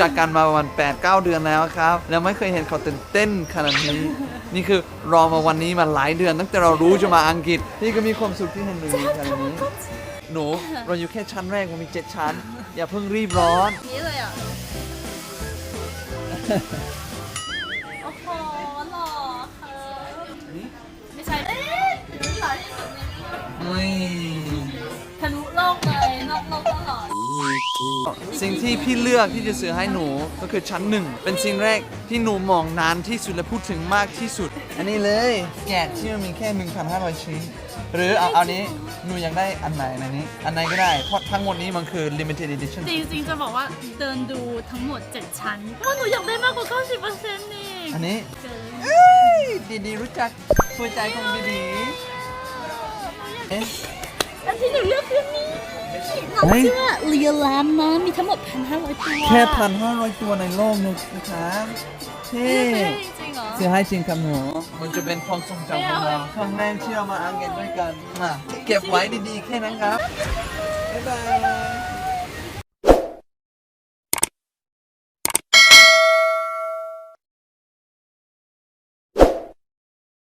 จากกันมาประมาณ8 9เดือนแล้วครับ แล้วไม่เคยเห็นเขาตื่นเต้นขนาดนี้ นี่คือรอมาวันนี้มาหลายเดือน ตั้งแต่เรารู้จะมาอังกฤษ นี่ก็มีความสุขที่เห็นหนูขนาดนี้ หนูเราอยู่แค่ชั้นแรกมันมีเจ็ดชั้น อย่าเพิ่งรีบร้อน นี้เลยอะ โอ้โหหล่อค่ะไม่ใช่เอ๊ะหล่อที่สุดในนี้ท สิ่งที่พี่เลือกที่จะซื้อให้หนูก็คือชั้นหนึ่งเป็นสิ่งแรกที่หนูมองนานที่สุดและพูดถึงมากที่สุด อันนี้เลยแกะที่มันมีแค่ 1,500 ชิ้น หรือเอาเอานี้หนูอยากได้อันไหนในนี้ อันไหนก็ได้เพราะทั้งหมดนี้มันคือ limited edition จริงๆจะบอกว่าเดินดูทั้งหมด 7 ชั้นว่าหนูอยากได้มากกว่า 90%นี่อันนี้เกินเอ้ยดีดีรู้จักหัวใจของดีดีเอ๊ะอันที่หนูเลือกคือนี้ เฮ้ยเสื้อเรียลแลมนะมีทั้งหมด 1,500 ตัวแค่พันห้าร้อยตัวในโลกนะครับเท่เลือกให้จริงๆเหรอ เสียให้จริงครับหนูมันจะเป็นความทรงจำของเราครั้งแรกที่เรามาอังกฤษด้วยกันมาเก็บไว้ดีๆแค่นั้นครับ บ๊ายบาย